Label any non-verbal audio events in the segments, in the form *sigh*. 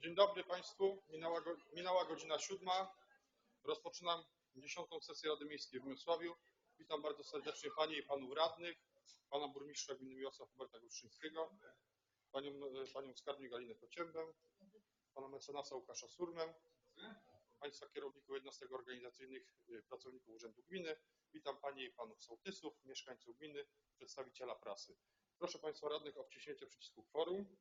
Dzień dobry Państwu. Minęła, go, minęła godzina siódma. Rozpoczynam dziesiątą sesję Rady Miejskiej w Miłosławiu. Witam bardzo serdecznie Panie i Panów Radnych, Pana Burmistrza Gminy Miłosław Huberta Gruszczyńskiego, Panią, Panią Skarbnik Galinę Kociębę, Pana Mecenasa Łukasza Surmę, Państwa kierowników jednostek organizacyjnych, e, pracowników Urzędu Gminy. Witam Panie i Panów Sołtysów, mieszkańców gminy, przedstawiciela prasy. Proszę Państwa Radnych o wciśnięcie przycisku kworum.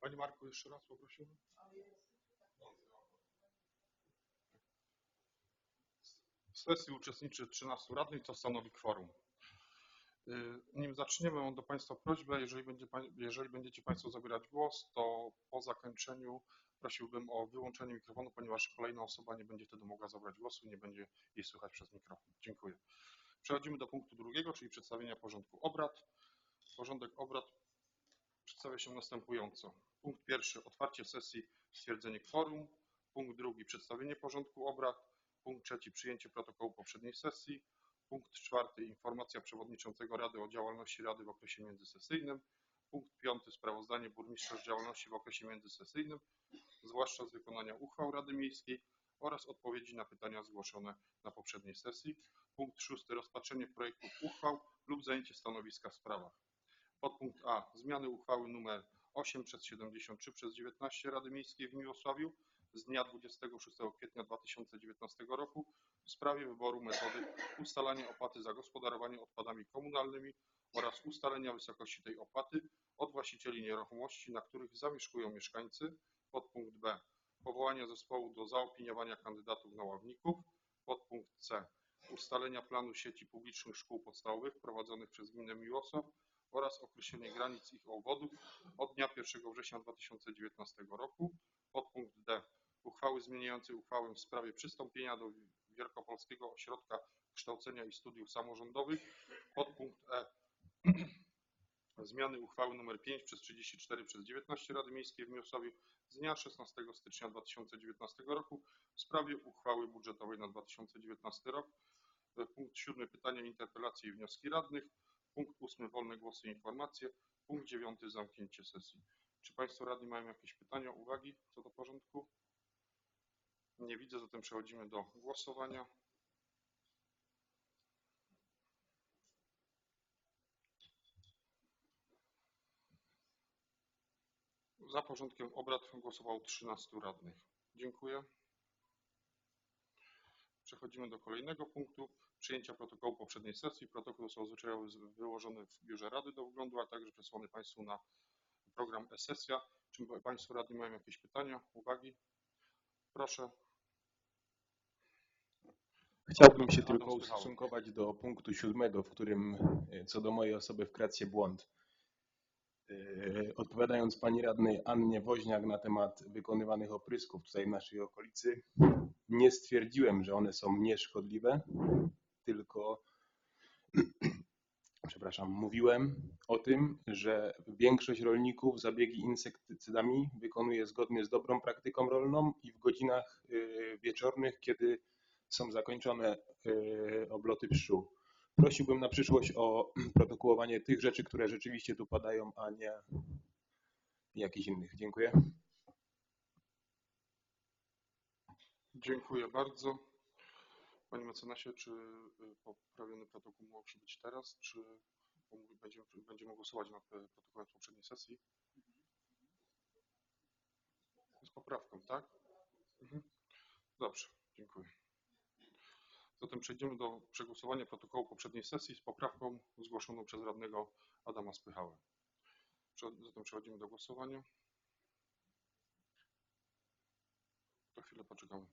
Panie Marku, jeszcze raz poprosimy. W sesji uczestniczy 13 radnych, co stanowi kworum. Y, Nim zaczniemy, mam do Państwa prośbę, jeżeli, będzie, jeżeli będziecie Państwo zabierać głos, to po zakończeniu prosiłbym o wyłączenie mikrofonu, ponieważ kolejna osoba nie będzie wtedy mogła zabrać głosu i nie będzie jej słychać przez mikrofon. Dziękuję. Przechodzimy do punktu drugiego, czyli przedstawienia porządku obrad. Porządek obrad przedstawia się następująco. Punkt pierwszy otwarcie sesji, stwierdzenie kworum. Punkt drugi przedstawienie porządku obrad. Punkt trzeci przyjęcie protokołu poprzedniej sesji. Punkt czwarty informacja przewodniczącego Rady o działalności Rady w okresie międzysesyjnym. Punkt piąty sprawozdanie burmistrza z działalności w okresie międzysesyjnym, zwłaszcza z wykonania uchwał Rady Miejskiej oraz odpowiedzi na pytania zgłoszone na poprzedniej sesji. Punkt szósty rozpatrzenie projektów uchwał lub zajęcie stanowiska w sprawach. Podpunkt A. Zmiany uchwały nr 8 przez 73 przez 19 Rady Miejskiej w Miłosławiu z dnia 26 kwietnia 2019 roku w sprawie wyboru metody ustalania opłaty za gospodarowanie odpadami komunalnymi oraz ustalenia wysokości tej opłaty od właścicieli nieruchomości, na których zamieszkują mieszkańcy. Podpunkt B. Powołanie zespołu do zaopiniowania kandydatów na ławników. Podpunkt C. Ustalenia planu sieci publicznych szkół podstawowych prowadzonych przez gminę Miłosław oraz określenie granic ich obwodów od dnia 1 września 2019 roku. Podpunkt D. Uchwały zmieniające uchwałę w sprawie przystąpienia do Wielkopolskiego Ośrodka Kształcenia i Studiów Samorządowych. Podpunkt E. *clears throat* Zmiany uchwały nr 5 przez 34 przez 19 Rady Miejskiej w Miłosławiu z dnia 16 stycznia 2019 roku w sprawie uchwały budżetowej na 2019 rok. Punkt 7. Pytania, interpelacje i wnioski radnych. Punkt 8. Wolne głosy i informacje. Punkt 9. Zamknięcie sesji. Czy Państwo radni mają jakieś pytania, uwagi co do porządku? Nie widzę, zatem przechodzimy do głosowania. Za porządkiem obrad głosowało 13 radnych. Dziękuję. Przechodzimy do kolejnego punktu. Przyjęcia protokołu poprzedniej sesji. Protokół został zwyczajowo wyłożony w biurze Rady do wglądu, a także przesłany Państwu na program e-sesja. Czy Państwo radni mają jakieś pytania, uwagi? Proszę. Chciałbym się tylko ustosunkować do punktu siódmego, w którym e, co do mojej osoby w kreacji błąd. E, Odpowiadając pani radnej Annie Woźniak na temat wykonywanych oprysków tutaj w naszej okolicy, nie stwierdziłem, że one są nieszkodliwe, tylko *clears throat* przepraszam, mówiłem o tym, że większość rolników zabiegi insektycydami wykonuje zgodnie z dobrą praktyką rolną i w godzinach e, wieczornych, kiedy są zakończone e, obloty pszczół. Prosiłbym na przyszłość o *clears throat* protokołowanie tych rzeczy, które rzeczywiście tu padają, a nie jakichś innych. Dziękuję. Dziękuję bardzo. Panie mecenasie, czy y, poprawiony protokół musi być teraz, czy będziemy, będziemy głosować nad e, protokołem z poprzedniej sesji? Z poprawką, tak? Mhm. Dobrze, dziękuję. Zatem przejdziemy do przegłosowania protokołu poprzedniej sesji z poprawką zgłoszoną przez radnego Adama Spychałę. Zatem przechodzimy do głosowania. To chwilę poczekamy.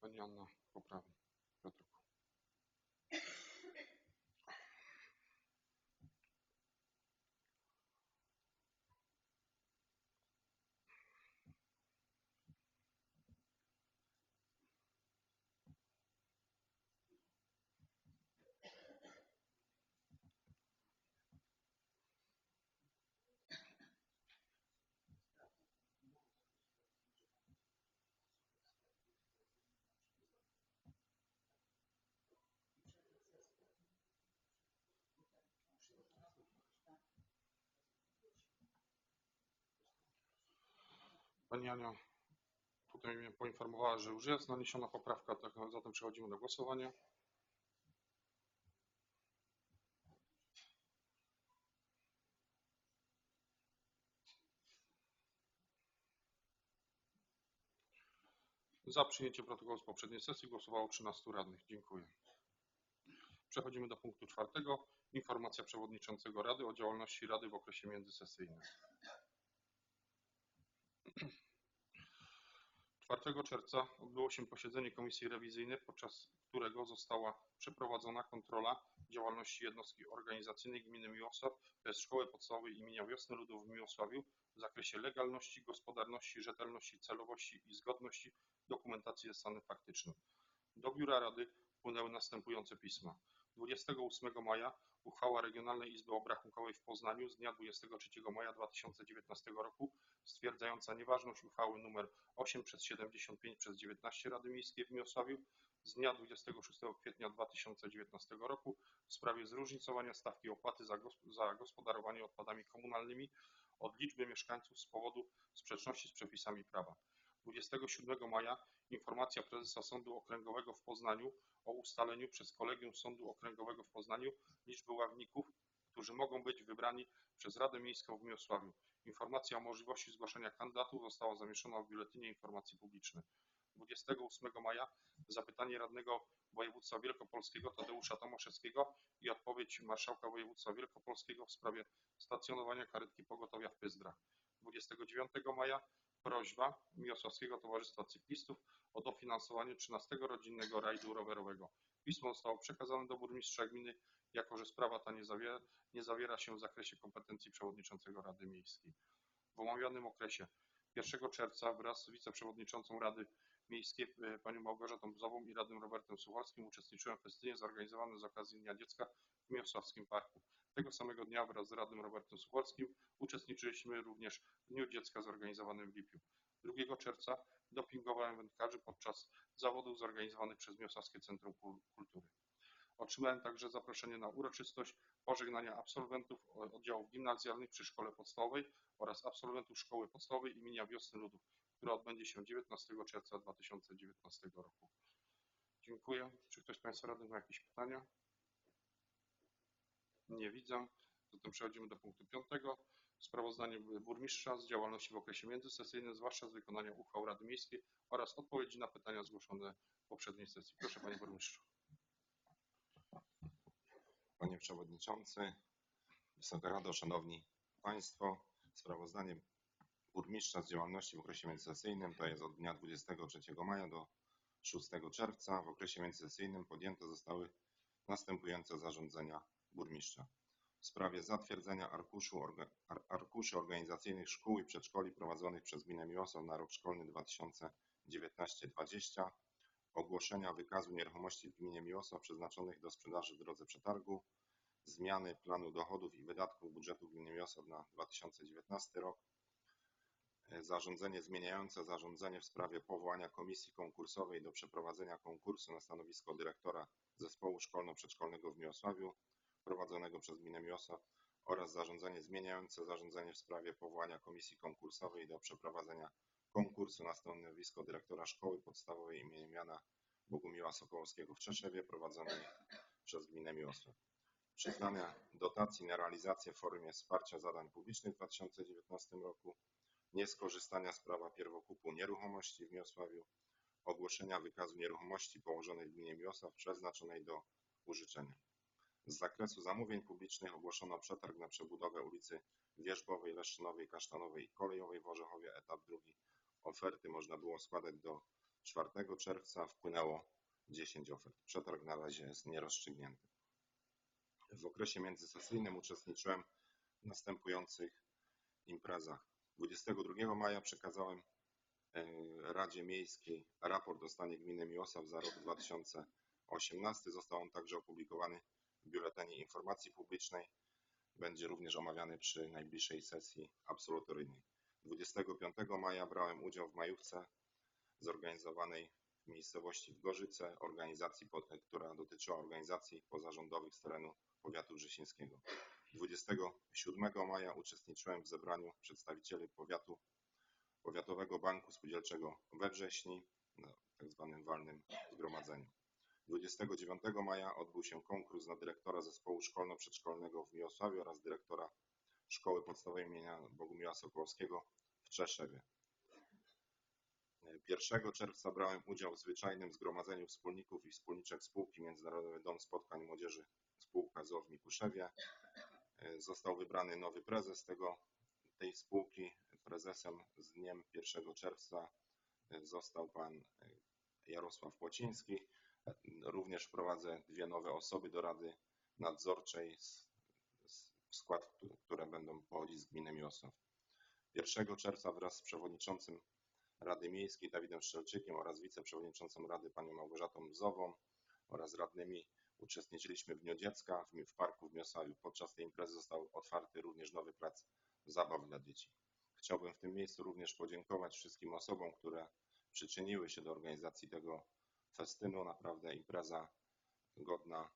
Pani Anna poprawi protokół. Pani Ania tutaj mnie poinformowała, że już jest naniesiona poprawka, tak zatem przechodzimy do głosowania. Za przyjęciem protokołu z poprzedniej sesji głosowało 13 radnych. Dziękuję. Przechodzimy do punktu czwartego. Informacja przewodniczącego Rady o działalności Rady w okresie międzysesyjnym. 4 czerwca odbyło się posiedzenie Komisji Rewizyjnej, podczas którego została przeprowadzona kontrola działalności jednostki organizacyjnej Gminy Miłosław, to jest Szkoły Podstawowej imienia Wiosny Ludów w Miłosławiu w zakresie legalności, gospodarności, rzetelności, celowości i zgodności dokumentacji ze stanem faktycznym. Do Biura Rady wpłynęły następujące pisma. 28 maja uchwała Regionalnej Izby Obrachunkowej w Poznaniu z dnia 23 maja 2019 roku stwierdzająca nieważność uchwały nr 8 przez 75 przez 19 Rady Miejskiej w Miłosławiu z dnia 26 kwietnia 2019 roku w sprawie zróżnicowania stawki opłaty za, za gospodarowanie odpadami komunalnymi od liczby mieszkańców z powodu sprzeczności z przepisami prawa. 27 maja informacja prezesa Sądu Okręgowego w Poznaniu o ustaleniu przez Kolegium Sądu Okręgowego w Poznaniu liczby ławników, którzy mogą być wybrani przez Radę Miejską w Miłosławiu. Informacja o możliwości zgłaszania kandydatów została zamieszczona w Biuletynie Informacji Publicznej. 28 maja zapytanie radnego województwa wielkopolskiego Tadeusza Tomaszewskiego i odpowiedź marszałka województwa wielkopolskiego w sprawie stacjonowania karetki pogotowia w Pyzdrach. 29 maja prośba Miłosławskiego Towarzystwa Cyklistów o dofinansowanie 13 rodzinnego rajdu rowerowego. Pismo zostało przekazane do burmistrza gminy, jako że sprawa ta nie zawiera, nie zawiera się w zakresie kompetencji przewodniczącego Rady Miejskiej. W omawianym okresie 1 czerwca wraz z wiceprzewodniczącą Rady Miejskiej e, panią Małgorzatą Bzową i radnym Robertem Suchalskim uczestniczyłem w festynie zorganizowanym z okazji Dnia Dziecka w Miłosławskim Parku. Tego samego dnia wraz z radnym Robertem Suchalskim uczestniczyliśmy również w Dniu Dziecka zorganizowanym w Lipiu. 2 czerwca dopingowałem wędkarzy podczas zawodów zorganizowanych przez Miłosławskie Centrum Kul- Kultury. Otrzymałem także zaproszenie na uroczystość pożegnania absolwentów oddziałów gimnazjalnych przy szkole podstawowej oraz absolwentów szkoły podstawowej imienia Wiosny Ludów, która odbędzie się 19 czerwca 2019 roku. Dziękuję. Czy ktoś z Państwa radnych ma jakieś pytania? Nie widzę. Zatem przechodzimy do punktu piątego. Sprawozdanie burmistrza z działalności w okresie międzysesyjnym, zwłaszcza z wykonania uchwał Rady Miejskiej oraz odpowiedzi na pytania zgłoszone w poprzedniej sesji. Proszę Panie Burmistrzu. Panie Przewodniczący, Wysoka Rado, Szanowni Państwo, sprawozdanie burmistrza z działalności w okresie międzysesyjnym to jest od dnia 23 maja do 6 czerwca. W okresie międzysesyjnym podjęte zostały następujące zarządzenia burmistrza. W sprawie zatwierdzenia arkuszu, orga, ar, arkuszy organizacyjnych szkół i przedszkoli prowadzonych przez Gminę Miłosław na rok szkolny 2019-2020, ogłoszenia wykazu nieruchomości w gminie Miłosław przeznaczonych do sprzedaży w drodze przetargu, zmiany planu dochodów i wydatków budżetu gminy Miłosław na 2019 rok, zarządzenie zmieniające zarządzenie w sprawie powołania komisji konkursowej do przeprowadzenia konkursu na stanowisko dyrektora zespołu szkolno-przedszkolnego w Miłosławiu prowadzonego przez gminę Miłosław oraz zarządzenie zmieniające zarządzenie w sprawie powołania komisji konkursowej do przeprowadzenia konkursu na stanowisko dyrektora szkoły podstawowej im. Jana Bogumiła Sokołowskiego w Czeszewie prowadzonej przez gminę Miłosław. Przyznania dotacji na realizację w formie wsparcia zadań publicznych w 2019 roku, nieskorzystania z prawa pierwokupu nieruchomości w Miłosławiu, ogłoszenia wykazu nieruchomości położonej w gminie Miłosław przeznaczonej do użyczenia. Z zakresu zamówień publicznych ogłoszono przetarg na przebudowę ulicy Wierzbowej, Leszczynowej, Kasztanowej i Kolejowej w Orzechowie, etap drugi. Oferty można było składać do 4 czerwca, wpłynęło 10 ofert. Przetarg na razie jest nierozstrzygnięty. W okresie międzysesyjnym uczestniczyłem w następujących imprezach. 22 maja przekazałem e, Radzie Miejskiej raport o stanie gminy Miłosław za rok 2018. Został on także opublikowany Biuletynie Informacji Publicznej. Będzie również omawiany przy najbliższej sesji absolutoryjnej. 25 maja brałem udział w majówce zorganizowanej w miejscowości w Gorzyce, organizacji, która dotyczyła organizacji pozarządowych z terenu powiatu wrzesińskiego. 27 maja uczestniczyłem w zebraniu przedstawicieli powiatu, powiatowego Banku Spółdzielczego we wrześniu na tak zwanym walnym zgromadzeniu. 29 maja odbył się konkurs na dyrektora zespołu szkolno-przedszkolnego w Miłosławiu oraz dyrektora Szkoły Podstawowej imienia Bogumiła Sokołowskiego w Czeszewie. 1 czerwca brałem udział w zwyczajnym zgromadzeniu wspólników i wspólniczek spółki Międzynarodowy Dom Spotkań Młodzieży spółka ZOO w Mikuszewie. Został wybrany nowy prezes tego, tej spółki. Prezesem z dniem 1 czerwca został pan Jarosław Płociński. Również wprowadzę dwie nowe osoby do Rady Nadzorczej, w skład, które- będą pochodzić z gminy Miłosław. 1 czerwca wraz z przewodniczącym Rady Miejskiej Dawidem Szczelczykiem oraz wiceprzewodniczącą Rady panią Małgorzatą Bzową oraz radnymi uczestniczyliśmy w Dniu Dziecka w, w parku w Miosławiu. Podczas tej imprezy został otwarty również nowy plac zabaw dla dzieci. Chciałbym w tym miejscu również podziękować wszystkim osobom, które przyczyniły się do organizacji tego festynu. Naprawdę impreza godna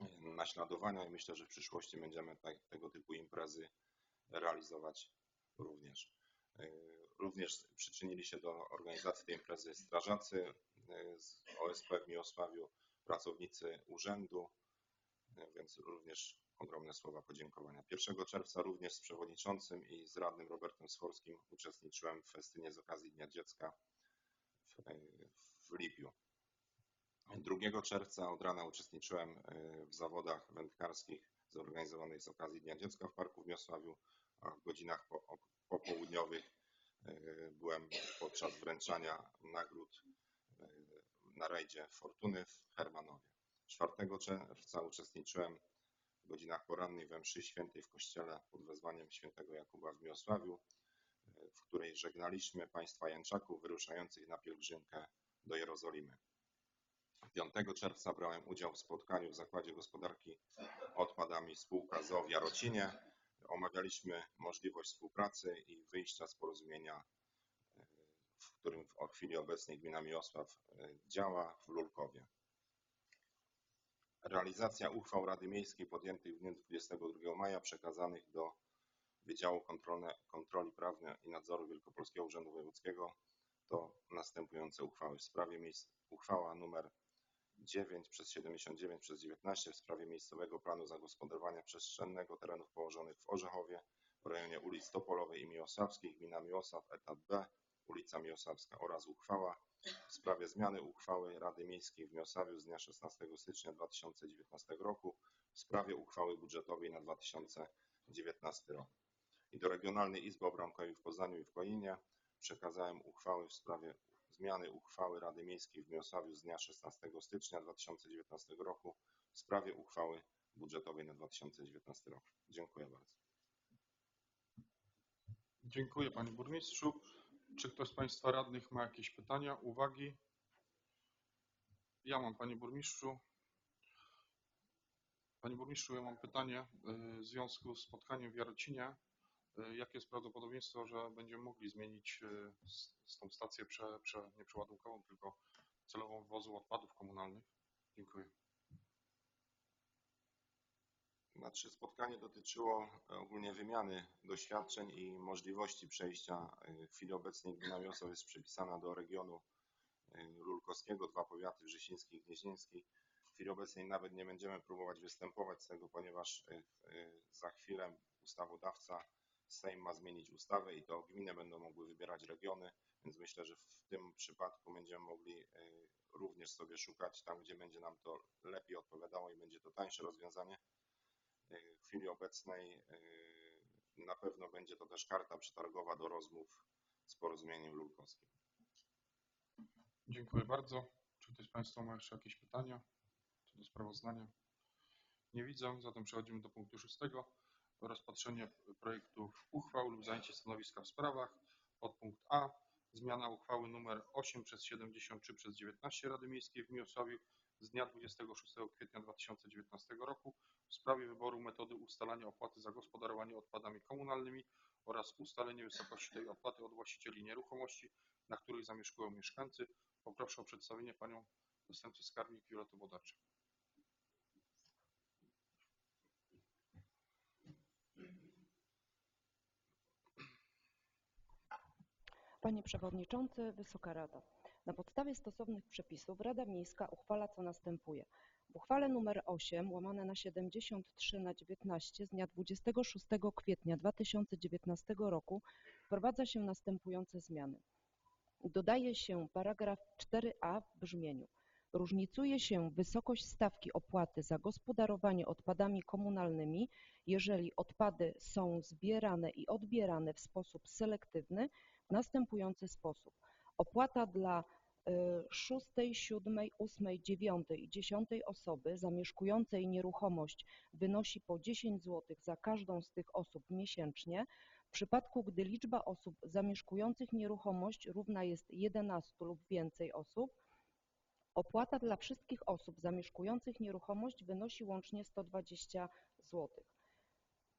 e, naśladowania i myślę, że w przyszłości będziemy tak, tego typu imprezy realizować również. E, Również przyczynili się do organizacji tej imprezy strażacy e, z OSP w Miłosławiu, pracownicy urzędu, więc również ogromne słowa podziękowania. 1 czerwca również z przewodniczącym i z radnym Robertem Sworskim uczestniczyłem w festynie z okazji Dnia Dziecka w, w Lipiu. 2 czerwca od rana uczestniczyłem e, w zawodach wędkarskich zorganizowanych z okazji Dnia Dziecka w Parku w Miosławiu, a w godzinach po, popołudniowych e, byłem podczas wręczania nagród e, na rajdzie Fortuny w Hermanowie. 4 czerwca uczestniczyłem w godzinach porannych we mszy świętej w kościele pod wezwaniem świętego Jakuba w Miłosławiu, e, w której żegnaliśmy państwa Jęczaków wyruszających na pielgrzymkę do Jerozolimy. 5 czerwca brałem udział w spotkaniu w Zakładzie Gospodarki Odpadami spółka ZOO w Jarocinie. Omawialiśmy możliwość współpracy i wyjścia z porozumienia, e, w którym w chwili obecnej gmina Miłosław e, działa w Lulkowie. Realizacja uchwał Rady Miejskiej podjętych w dniu 22 maja przekazanych do Wydziału Kontroli Prawnej i Nadzoru Wielkopolskiego Urzędu Wojewódzkiego to następujące uchwały w sprawie miejsc. Uchwała numer 9 przez 79 przez 19 w sprawie miejscowego planu zagospodarowania przestrzennego terenów położonych w Orzechowie w rejonie ulic Topolowej i Miłosławskiej, gmina Miłosław, etat B, ulica Miłosławska oraz uchwała w sprawie zmiany uchwały Rady Miejskiej w Miłosławiu z dnia 16 stycznia 2019 roku w sprawie uchwały budżetowej na 2019 rok. I do Regionalnej Izby Obrachunkowej w Poznaniu i w Koninie przekazałem uchwały w sprawie zmiany uchwały Rady Miejskiej w Miłosławiu z dnia 16 stycznia 2019 roku w sprawie uchwały budżetowej na 2019 rok. Dziękuję bardzo. Dziękuję panie burmistrzu. Czy ktoś z państwa radnych ma jakieś pytania, uwagi? Ja mam panie burmistrzu. Panie burmistrzu, ja mam pytanie y, w związku z spotkaniem w Jarocinie. Y, Jakie jest prawdopodobieństwo, że będziemy mogli zmienić y, s- s tą stację prze, prze, nie przeładunkową, tylko celową wwozu odpadów komunalnych? Dziękuję. Znaczy spotkanie dotyczyło ogólnie wymiany doświadczeń i możliwości przejścia. W chwili obecnej gmina Miłosław jest przypisana do regionu lulkowskiego, dwa powiaty, wrzesiński i gnieźnieński. W chwili obecnej nawet nie będziemy próbować występować z tego, ponieważ za chwilę ustawodawca Sejm ma zmienić ustawę i to gminy będą mogły wybierać regiony, więc myślę, że w tym przypadku będziemy mogli y, również sobie szukać tam, gdzie będzie nam to lepiej odpowiadało i będzie to tańsze rozwiązanie. Y, W chwili obecnej y, na pewno będzie to też karta przetargowa do rozmów z porozumieniem lulkowskim. Dziękuję bardzo. Czy ktoś z Państwa ma jeszcze jakieś pytania do sprawozdania? Nie widzę, zatem przechodzimy do punktu szóstego. Rozpatrzenie projektów uchwał lub zajęcie stanowiska w sprawach. Podpunkt A. Zmiana uchwały nr 8 przez 73 przez 19 Rady Miejskiej w Miłosławiu z dnia 26 kwietnia 2019 roku w sprawie wyboru metody ustalania opłaty za gospodarowanie odpadami komunalnymi oraz ustalenie wysokości tej opłaty od właścicieli nieruchomości, na których zamieszkują mieszkańcy. Poproszę o przedstawienie panią zastępcę skarbnik Violetę Bodarczak. Panie Przewodniczący, Wysoka Rado. Na podstawie stosownych przepisów Rada Miejska uchwala co następuje. W uchwale nr 8 łamane na 73 na 19 z dnia 26 kwietnia 2019 roku wprowadza się następujące zmiany. Dodaje się paragraf 4a w brzmieniu. Różnicuje się wysokość stawki opłaty za gospodarowanie odpadami komunalnymi, jeżeli odpady są zbierane i odbierane w sposób selektywny w następujący sposób. Opłata dla y, szóstej, siódmej, ósmej, dziewiątej i dziesiątej osoby zamieszkującej nieruchomość wynosi po 10 zł za każdą z tych osób miesięcznie, w przypadku gdy liczba osób zamieszkujących nieruchomość równa jest 11 lub więcej osób, opłata dla wszystkich osób zamieszkujących nieruchomość wynosi łącznie 120 zł.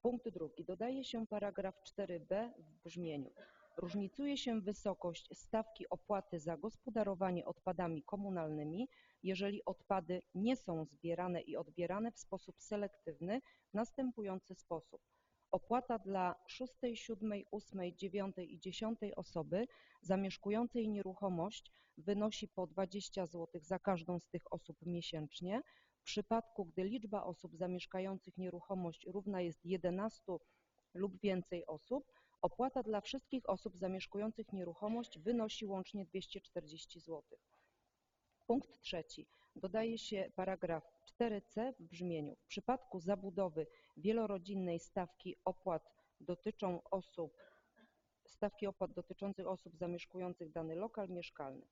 Punkt drugi. Dodaje się paragraf 4b w brzmieniu. Różnicuje się wysokość stawki opłaty za gospodarowanie odpadami komunalnymi, jeżeli odpady nie są zbierane i odbierane w sposób selektywny w następujący sposób. Opłata dla szóstej, siódmej, ósmej, dziewiątej i dziesiątej osoby zamieszkującej nieruchomość wynosi po 20 zł za każdą z tych osób miesięcznie. W przypadku, gdy liczba osób zamieszkających nieruchomość równa jest 11 lub więcej osób, opłata dla wszystkich osób zamieszkujących nieruchomość wynosi łącznie 240 zł. Punkt trzeci. Dodaje się paragraf 4c w brzmieniu. W przypadku zabudowy wielorodzinnej stawki opłat dotyczą osób, stawki opłat dotyczących osób zamieszkujących dany lokal mieszkalny.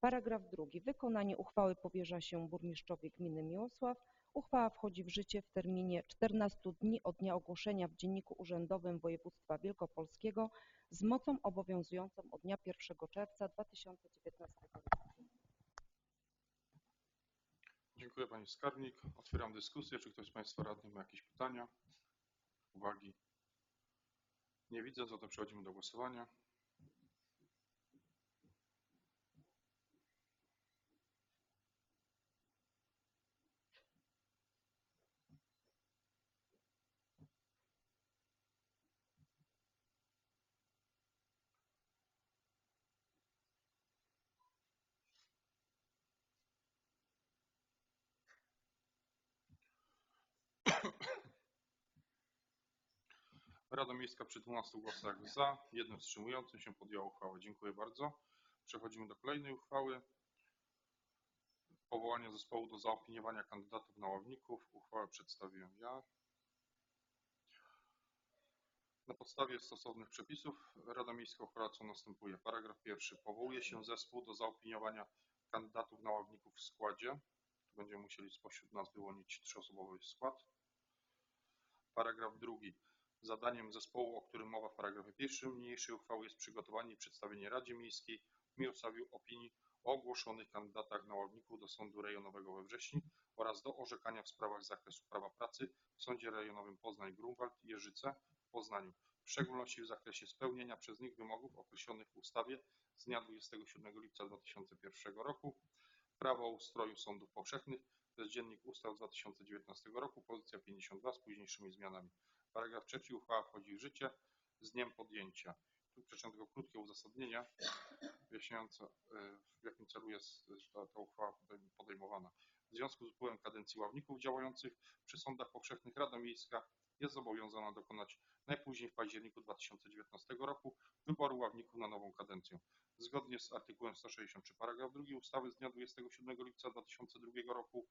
Paragraf drugi. Wykonanie uchwały powierza się burmistrzowi gminy Miłosław. Uchwała wchodzi w życie w terminie 14 dni od dnia ogłoszenia w Dzienniku Urzędowym Województwa Wielkopolskiego z mocą obowiązującą od dnia 1 czerwca 2019 roku. Dziękuję Pani Skarbnik. Otwieram dyskusję. Czy ktoś z Państwa radnych ma jakieś pytania, uwagi? Nie widzę, zatem przechodzimy do głosowania. Rada Miejska przy 12 głosach za, jednym wstrzymującym się podjęła uchwałę. Dziękuję bardzo. Przechodzimy do kolejnej uchwały. Powołanie zespołu do zaopiniowania kandydatów na ławników. Uchwałę przedstawiłem ja. Na podstawie stosownych przepisów Rada Miejska uchwala co następuje. Paragraf pierwszy. Powołuje się zespół do zaopiniowania kandydatów na ławników w składzie. Będziemy musieli spośród nas wyłonić trzyosobowy skład. Paragraf drugi. Zadaniem zespołu, o którym mowa w paragrafie pierwszym niniejszej uchwały jest przygotowanie i przedstawienie Radzie Miejskiej w Miłosławiu opinii o ogłoszonych kandydatach na ławników do Sądu Rejonowego we Wrześni oraz do orzekania w sprawach z zakresu prawa pracy w Sądzie Rejonowym Poznań-Grunwald i Jeżyce w Poznaniu, w szczególności w zakresie spełnienia przez nich wymogów określonych w ustawie z dnia 27 lipca 2001 roku Prawo o ustroju sądów powszechnych, to jest Dziennik Ustaw z 2019 roku, pozycja 52 z późniejszymi zmianami. Paragraf trzeci. Uchwała wchodzi w życie z dniem podjęcia. Tu przeczytam tylko krótkie uzasadnienie wyjaśniające, y, w jakim celu jest ta, ta uchwała podejm- podejmowana. W związku z upływem kadencji ławników działających przy sądach powszechnych Rada Miejska jest zobowiązana dokonać najpóźniej w październiku 2019 roku wyboru ławników na nową kadencję. Zgodnie z artykułem 163 paragraf 2 ustawy z dnia 27 lipca 2002 roku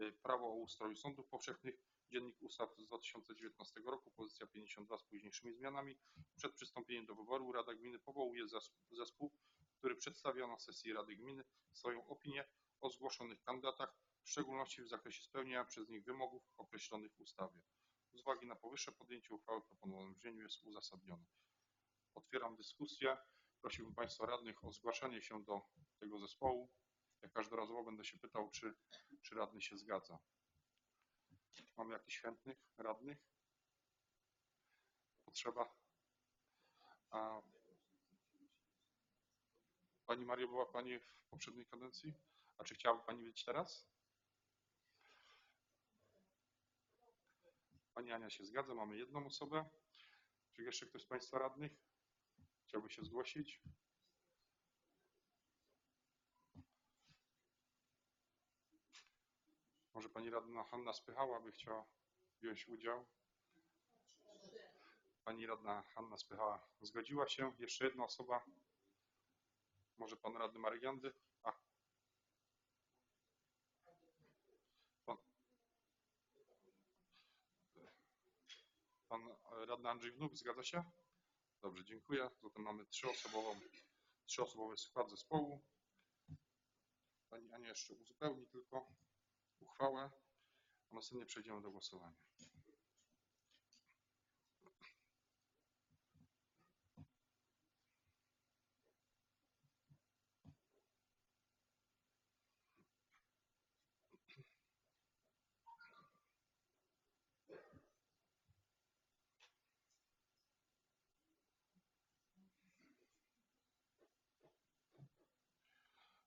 y, Prawo o ustroju sądów powszechnych Dziennik Ustaw z 2019 roku, pozycja 52 z późniejszymi zmianami. Przed przystąpieniem do wyboru Rada Gminy powołuje zes- zespół, który przedstawia na sesji Rady Gminy swoją opinię o zgłoszonych kandydatach, w szczególności w zakresie spełnienia przez nich wymogów określonych w ustawie. Z uwagi na powyższe podjęcie uchwały w proponowanym brzmieniu jest uzasadnione. Otwieram dyskusję. Prosiłbym Państwa radnych o zgłaszanie się do tego zespołu. Ja każdorazowo będę się pytał, czy, czy radny się zgadza. Mamy jakichś chętnych radnych? Potrzeba. A Pani Mario, była Pani w poprzedniej kadencji? A czy chciałaby Pani być teraz? Pani Ania się zgadza, mamy jedną osobę. Czy jeszcze ktoś z Państwa radnych chciałby się zgłosić? Może pani radna Hanna Spychała by chciała wziąć udział? Pani radna Hanna Spychała zgodziła się. Jeszcze jedna osoba. Może pan radny Marek Jandy? A. Pan, pan radny Andrzej Wnuk, zgadza się? Dobrze, dziękuję. Zatem mamy trzyosobową, trzyosobowy skład zespołu. Pani Ania jeszcze uzupełni tylko uchwałę, a następnie przejdziemy do głosowania.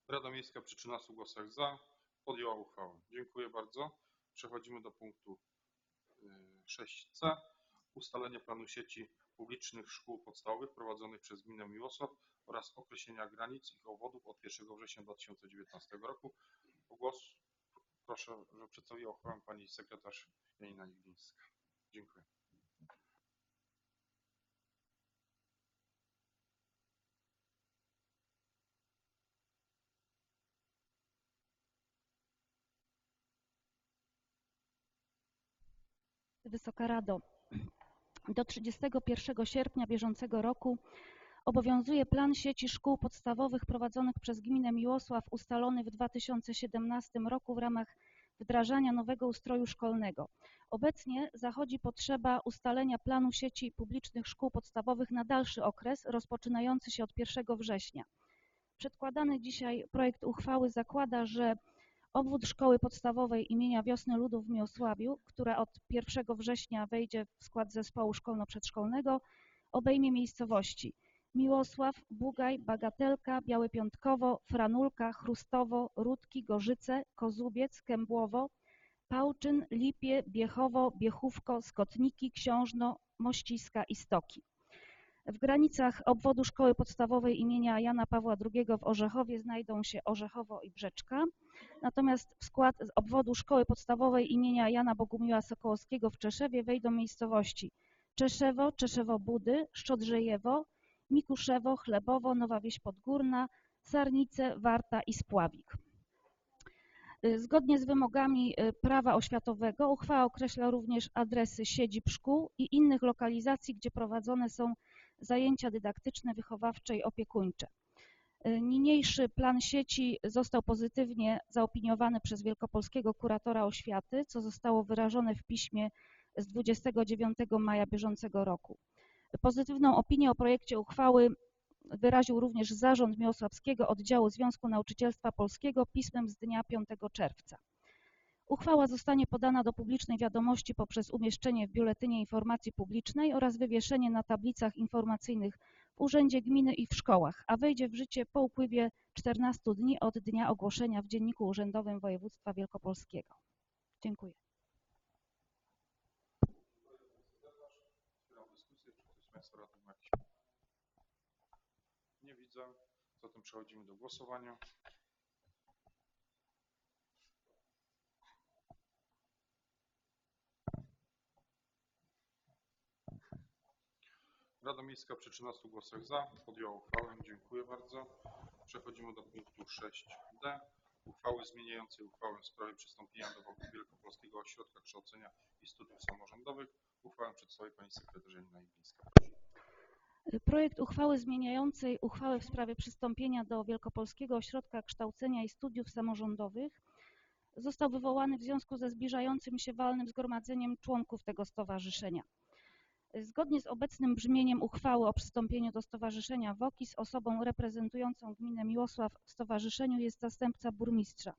Rada Miejska przy 13 głosach za podjęła uchwałę. Dziękuję bardzo. Przechodzimy do punktu y, 6c. Ustalenie planu sieci publicznych szkół podstawowych prowadzonych przez gminę Miłosław oraz określenia granic ich obwodów od 1 września 2019 roku. O głos proszę, żeby przedstawiła uchwałę pani sekretarz Janina Niglińska. Dziękuję. Wysoka Rado, do 31 sierpnia bieżącego roku obowiązuje plan sieci szkół podstawowych prowadzonych przez gminę Miłosław ustalony w 2017 roku w ramach wdrażania nowego ustroju szkolnego. Obecnie zachodzi potrzeba ustalenia planu sieci publicznych szkół podstawowych na dalszy okres rozpoczynający się od 1 września. Przedkładany dzisiaj projekt uchwały zakłada, że Obwód Szkoły Podstawowej imienia Wiosny Ludów w Miłosławiu, która od 1 września wejdzie w skład zespołu szkolno-przedszkolnego, obejmie miejscowości Miłosław, Bugaj, Bagatelka, Białe Piątkowo, Franulka, Chrustowo, Rudki, Gorzyce, Kozubiec, Kębłowo, Pałczyn, Lipie, Biechowo, Biechówko, Skotniki, Książno, Mościska i Stoki. W granicach obwodu Szkoły Podstawowej imienia Jana Pawła II w Orzechowie znajdą się Orzechowo i Brzeczka. Natomiast w skład obwodu Szkoły Podstawowej imienia Jana Bogumiła Sokołowskiego w Czeszewie wejdą miejscowości Czeszewo, Czeszewo-Budy, Szczodrzejewo, Mikuszewo, Chlebowo, Nowa Wieś Podgórna, Sarnice, Warta i Spławik. Y, Zgodnie z wymogami y, prawa oświatowego uchwała określa również adresy siedzib szkół i innych lokalizacji, gdzie prowadzone są zajęcia dydaktyczne, wychowawcze i opiekuńcze. Niniejszy plan sieci został pozytywnie zaopiniowany przez wielkopolskiego kuratora oświaty, co zostało wyrażone w piśmie z 29 maja bieżącego roku. Pozytywną opinię o projekcie uchwały wyraził również Zarząd Miłosławskiego Oddziału Związku Nauczycielstwa Polskiego pismem z dnia 5 czerwca. Uchwała zostanie podana do publicznej wiadomości poprzez umieszczenie w Biuletynie Informacji Publicznej oraz wywieszenie na tablicach informacyjnych w Urzędzie Gminy i w szkołach, a wejdzie w życie po upływie 14 dni od dnia ogłoszenia w Dzienniku Urzędowym Województwa Wielkopolskiego. Dziękuję. Nie widzę. Zatem przechodzimy do głosowania. Rada Miejska przy 13 głosach za podjęła uchwałę. Dziękuję bardzo. Przechodzimy do punktu 6d. Uchwały zmieniającej uchwałę w sprawie przystąpienia do Wielkopolskiego Ośrodka Kształcenia i Studiów Samorządowych. Uchwałę przedstawi Pani Sekretarz Janina Iglińska. Projekt uchwały zmieniającej uchwałę w sprawie przystąpienia do Wielkopolskiego Ośrodka Kształcenia i Studiów Samorządowych został wywołany w związku ze zbliżającym się walnym zgromadzeniem członków tego stowarzyszenia. Zgodnie z obecnym brzmieniem uchwały o przystąpieniu do stowarzyszenia WOKIS osobą reprezentującą gminę Miłosław w stowarzyszeniu jest zastępca burmistrza.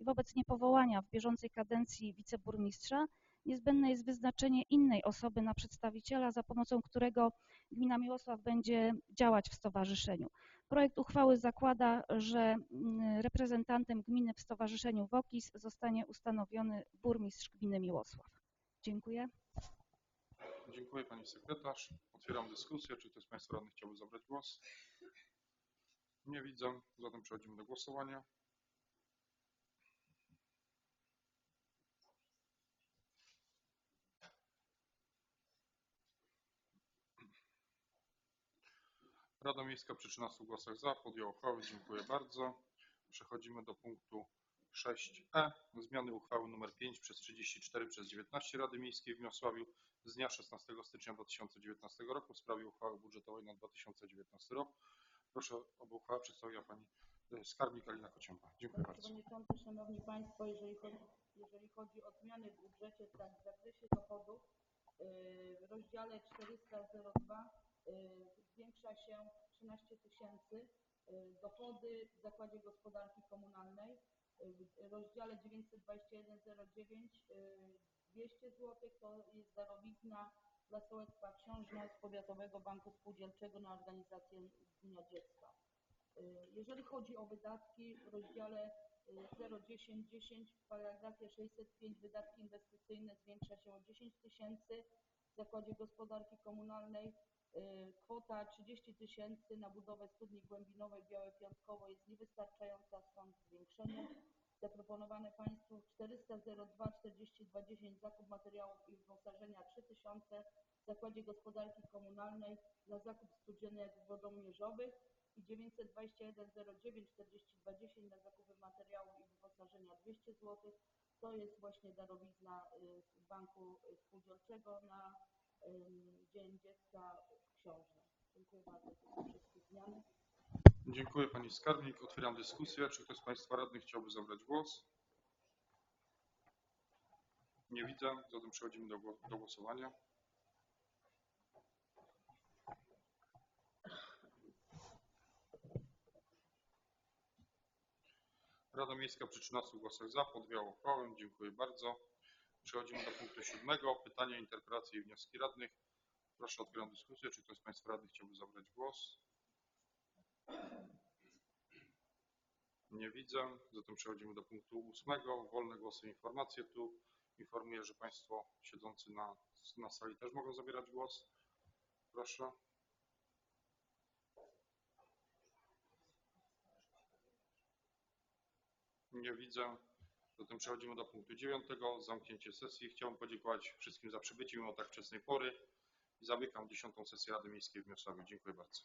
I wobec niepowołania w bieżącej kadencji wiceburmistrza niezbędne jest wyznaczenie innej osoby na przedstawiciela, za pomocą którego gmina Miłosław będzie działać w stowarzyszeniu. Projekt uchwały zakłada, że mm, reprezentantem gminy w stowarzyszeniu WOKIS zostanie ustanowiony burmistrz gminy Miłosław. Dziękuję. Dziękuję Pani Sekretarz. Otwieram dyskusję. Czy ktoś z Państwa radnych chciałby zabrać głos? Nie widzę. Zatem przechodzimy do głosowania. Rada Miejska przy 13 głosach za podjęła uchwałę. Dziękuję bardzo. Przechodzimy do punktu 6e. Zmiany uchwały nr 5 przez 34 przez 19 Rady Miejskiej w Miosławiu z dnia 16 stycznia 2019 roku w sprawie uchwały budżetowej na 2019 rok. Proszę, aby uchwałę przedstawiła Pani e, Skarbnik Alina Kocięba. Dziękuję Panie bardzo. Przewodniczący, Szanowni Państwo, jeżeli chodzi, jeżeli chodzi o zmiany w budżecie, tak w zakresie dochodów, yy, w rozdziale 402 yy, zwiększa się 13 tysięcy dochody w Zakładzie Gospodarki Komunalnej. W rozdziale 92109 yy, 200 zł to jest darowizna dla sołectwa Książna z Powiatowego Banku Spółdzielczego na organizację Dnia Dziecka. Y, Jeżeli chodzi o wydatki w rozdziale y, 01010 w paragrafie 605 wydatki inwestycyjne zwiększa się o 10 tysięcy. W Zakładzie Gospodarki Komunalnej y, kwota 30 tysięcy na budowę studni głębinowej Białe Piątkowo jest niewystarczająca, stąd zwiększenie. Zaproponowane Państwu 400 02 42 10 zakup materiałów i wyposażenia 3 tysiące. W Zakładzie Gospodarki Komunalnej na zakup studzienek wodomierzowych i 921 09 42 10 na zakupy materiałów i wyposażenia 200 zł. To jest właśnie darowizna y, z Banku Spółdzielczego na Dzień Dziecka w Książne. Dziękuję bardzo. Są wszystkie zmiany. Dziękuję Pani Skarbnik. Otwieram dyskusję. Czy ktoś z Państwa radnych chciałby zabrać głos? Nie widzę. Zatem przechodzimy do, do głosowania. Rada Miejska przy 13 głosach za podjęła uchwałę. Dziękuję bardzo. Przechodzimy do punktu siódmego. Pytania, interpelacje i wnioski radnych. Proszę, otwieram dyskusję. Czy ktoś z Państwa radnych chciałby zabrać głos? Nie widzę. Zatem przechodzimy do punktu ósmego. Wolne głosy, informacje. Tu informuję, że Państwo siedzący na, na sali też mogą zabierać głos. Proszę. Nie widzę. Zatem przechodzimy do punktu dziewiątego. Zamknięcie sesji. Chciałbym podziękować wszystkim za przybycie mimo tak wczesnej pory. I zamykam dziesiątą sesję Rady Miejskiej w Miosławiu. Dziękuję bardzo.